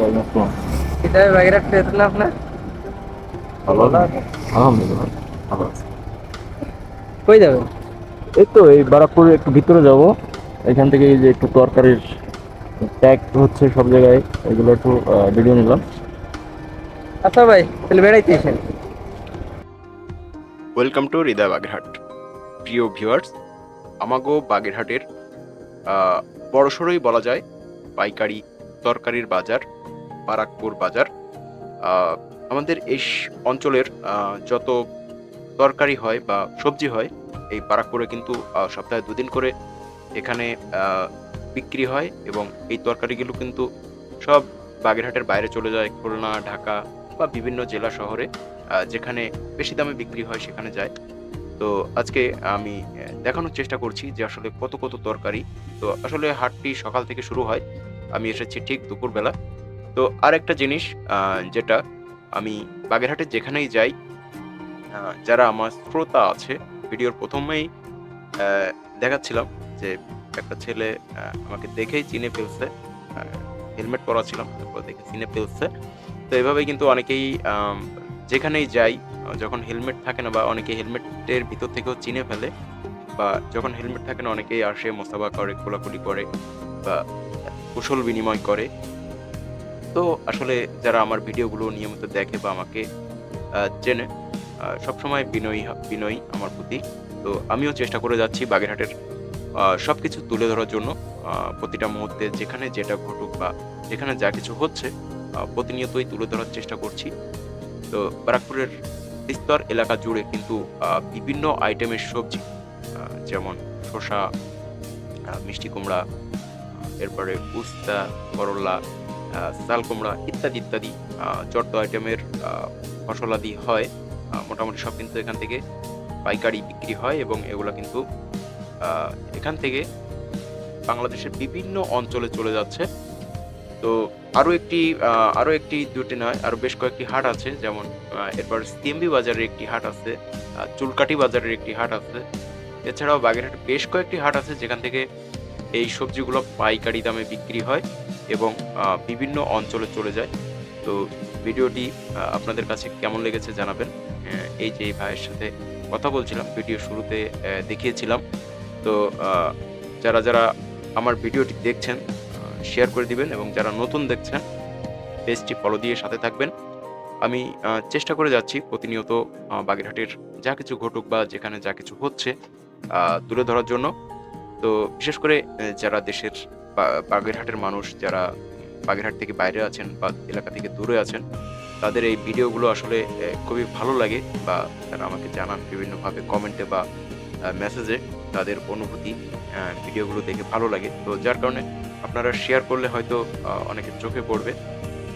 ওয়ালাইকুম আসসালাম। এটা বাগেরহাট আপনার? ভালো আছেন? আলহামদুলিল্লাহ। ভালো কই যাবেন? এই তো এই বারাকপুরে একটু ভিতরে যাব। এখান থেকে এই যে একটু তরকারির ট্যাগ হচ্ছে সব জায়গায় এগুলো একটু ভিডিও নিলাম। আচ্ছা ভাই তাহলে বেড়াইতে এসেন ওয়েলকাম টু হৃদয় বাগেরহাট। প্রিয় ভিউয়ার্স আমাগো বাগেরহাটের আহ, বড়সড়ই বলা যায় পাইকারি তরকারির বাজার। বারাকপুর বাজার। আমাদের এই অঞ্চলের যত তরকারি হয় বা সবজি হয়, এই বারাকপুরে কিন্তু সপ্তাহে দুদিন করে এখানে বিক্রি হয় এবং এই তরকারিগুলো কিন্তু সব বাগেরহাটের বাইরে চলে যায়, খুলনা, ঢাকা বা বিভিন্ন জেলা শহরে যেখানে বেশি দামে বিক্রি হয় সেখানে যায়। তো আজকে আমি দেখানোর চেষ্টা করছি যে আসলে কত কত তরকারি। তো আসলে হাটটি সকাল থেকে শুরু হয়। আমি এসেছি ঠিক দুপুরবেলা। তো আর একটা জিনিস যেটা আমি বাগেরহাটে যেখানেই যাই যারা আমার শ্রোতা আছে, ভিডিওর প্রথমেই দেখাচ্ছিলাম যে একটা ছেলে আমাকে দেখেই চিনে ফেলছে হেলমেট পরা ছিলাম তারপর দেখে চিনে ফেলছে। তো এভাবে কিন্তু অনেকেই যেখানেই যাই যখন হেলমেট থাকে না বা অনেকে হেলমেটের ভিতর থেকেও চিনে ফেলে, বা যখন হেলমেট থাকে না, অনেকেই আসে মোসাবা করে, কোলাকুলি করে, বা কুশল বিনিময় করে। তো আসলে যারা আমার ভিডিওগুলো নিয়মিত দেখে বা আমাকে চেনে সবসময় বিনয়ী বিনয়ী আমার প্রতি। তো আমিও চেষ্টা করে যাচ্ছি বাগেরহাটের সব কিছু তুলে ধরার জন্য। প্রতিটা মুহূর্তে যেখানে যেটা ঘটুক বা যেখানে যা কিছু হচ্ছে প্রতিনিয়তই তুলে ধরার চেষ্টা করছি। তো বারাকপুরের বিস্তর এলাকা জুড়ে কিন্তু বিভিন্ন আইটেমের সবজি যেমন শসা মিষ্টি কুমড়া এরপরে উস্তা, করলা চাল কুমড়া ইত্যাদি ইত্যাদি চট্ট আইটেমের ফসলাদি হয়। মোটামুটি সব কিন্তু এখান থেকে পাইকারি বিক্রি হয় এবং এগুলো কিন্তু এখান থেকে বাংলাদেশের বিভিন্ন অঞ্চলে চলে যাচ্ছে। তো আরও একটি আরও একটি দুটি নয় আরও বেশ কয়েকটি হাট আছে। যেমন এরপর সিএমবি বাজারের একটি হাট আছে চুলকাটি বাজারের একটি হাট আছে। এছাড়াও বাগেরহাটে বেশ কয়েকটি হাট আছে যেখান থেকে এই সবজিগুলো পাইকারি দামে বিক্রি হয়। এবং বিভিন্ন অঞ্চলে চলে যায়। তো ভিডিওটি আপনাদের কাছে কেমন লেগেছে জানাবেন। এই যে এই ভাইয়ের সাথে কথা বলছিলাম, ভিডিও শুরুতে দেখিয়েছিলাম। তো যারা যারা আমার ভিডিওটি দেখছেন শেয়ার করে দিবেন এবং যারা নতুন দেখছেন, পেজটি ফলো দিয়ে সাথে থাকবেন। আমি চেষ্টা করে যাচ্ছি প্রতিনিয়ত বাগেরহাটের যা কিছু ঘটুক বা যেখানে যা কিছু হচ্ছে তুলে ধরার জন্য। তো বিশেষ করে যারা দেশের বাগেরহাটের মানুষ যারা বাগেরহাট থেকে বাইরে আছেন বা এলাকা থেকে দূরে আছেন, তাদের এই ভিডিওগুলো আসলে খুবই ভালো লাগে বা তারা আমাকে জানান বিভিন্নভাবে কমেন্টে বা মেসেজে তাদের অনুভূতি ভিডিওগুলো দেখে ভালো লাগে। তো যার কারণে আপনারা শেয়ার করলে হয়তো অনেকের চোখে পড়বে।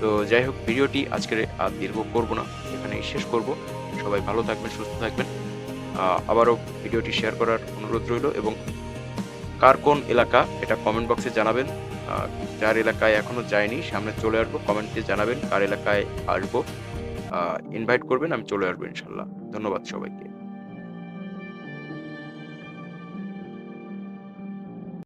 তো যাই হোক, ভিডিওটি আজকের আর দীর্ঘ করব না, এখানেই শেষ করব। সবাই ভালো থাকবেন, সুস্থ থাকবেন। আবারও ভিডিওটি শেয়ার করার অনুরোধ রইল এবং কার কোন এলাকা, এটা কমেন্ট বক্সে জানাবেন। যার এলাকায় এখনও যায়নি, সামনে চলে আসব কমেন্টে জানাবেন কার এলাকায় আসব। ইনভাইট করবেন, আমি চলে আসব ইনশাল্লাহ। ধন্যবাদ সবাইকে।